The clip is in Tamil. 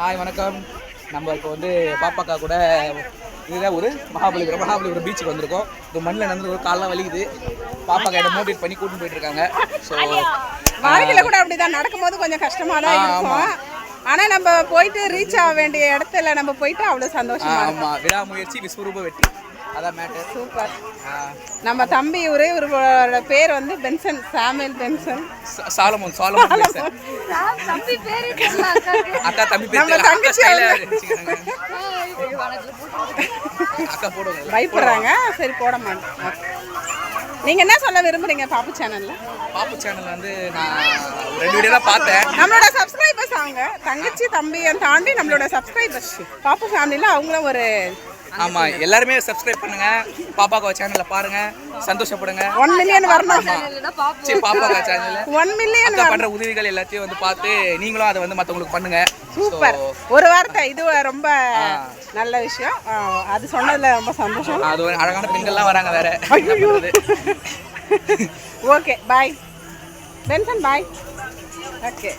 ஹாய் வணக்கம். நம்ம இப்போ வந்து பாப்பாக்கா கூட இதுதான் ஒரு மகாபலிபுரம் மகாபலிபுரம் பீச்சுக்கு வந்திருக்கோம். இந்த மண்ணில் நடந்து ஒரு காலெலாம் வலிக்குது. பாப்பாக்கா இடம் மோட்டிவேட் பண்ணி கூட்டிட்டு போயிட்டு இருக்காங்க ஸோ வாழ்க்கையில கூட அப்படிதான். நடக்கும்போது கொஞ்சம் கஷ்டமா தான் இருக்கும். ஆனா நம்ம போயிட்டு ரீச் ஆக வேண்டிய இடத்துல நம்ம போயிட்டு அவ்வளவு சந்தோஷமா ஆமாம் விடாமுயற்சி விஸ்வரூப வெற்றி. அதான் மேட்டர் சூப்பர் நம்ம தம்பி ஒரே இவரோட பேர் வந்து Benson Samuel Benson. Solomon Solomon பேசுறேன். தம்பி பேரு அக்கா. தம்பி பேர் நம்ம தங்கச்சி. அக்கா போடுவாங்க. பயப்படுறாங்க. சரி போட மாட்டோம். நீங்க என்ன சொல்ல விரும்புறீங்க பாப்பு சேனல்ல பாப்பு சேனல் வந்து நான் ரெண்டு வீடியோ தான் பார்த்தேன். நம்மளோட சப்ஸ்கிரைபர்ஸ் அவங்க. தங்கச்சி தம்பியை தாண்டி நம்மளோட சப்ஸ்கிரைபர்ஸ் பாப்பு ஃபேமிலியில் அவங்களும் ஒரு ஆமா எல்லாருமே சப்ஸ்கிரைப் பண்ணுங்க. பாப்பாக்கா சேனல்ல பாருங்க. சந்தோஷப்படுங்க. ஒன் மில்லியன் வரணும். சரி பாப்பாக்கா சேனல்ல ஒன் மில்லியன் அக்கா பண்ற உதவிகள் எல்லாத்தையும் வந்து பார்த்து நீங்களும் அதை வந்து மத்தவங்களுக்கு பண்ணுங்க. சூப்பர் ஒரு வார்த்தை இது ரொம்ப நல்ல விஷயம். அது சொன்னதுல ரொம்ப சந்தோஷம். அது ஒரு அழகான பெண்கள்லாம் வராங்க வேற. Okay bye pension bye okay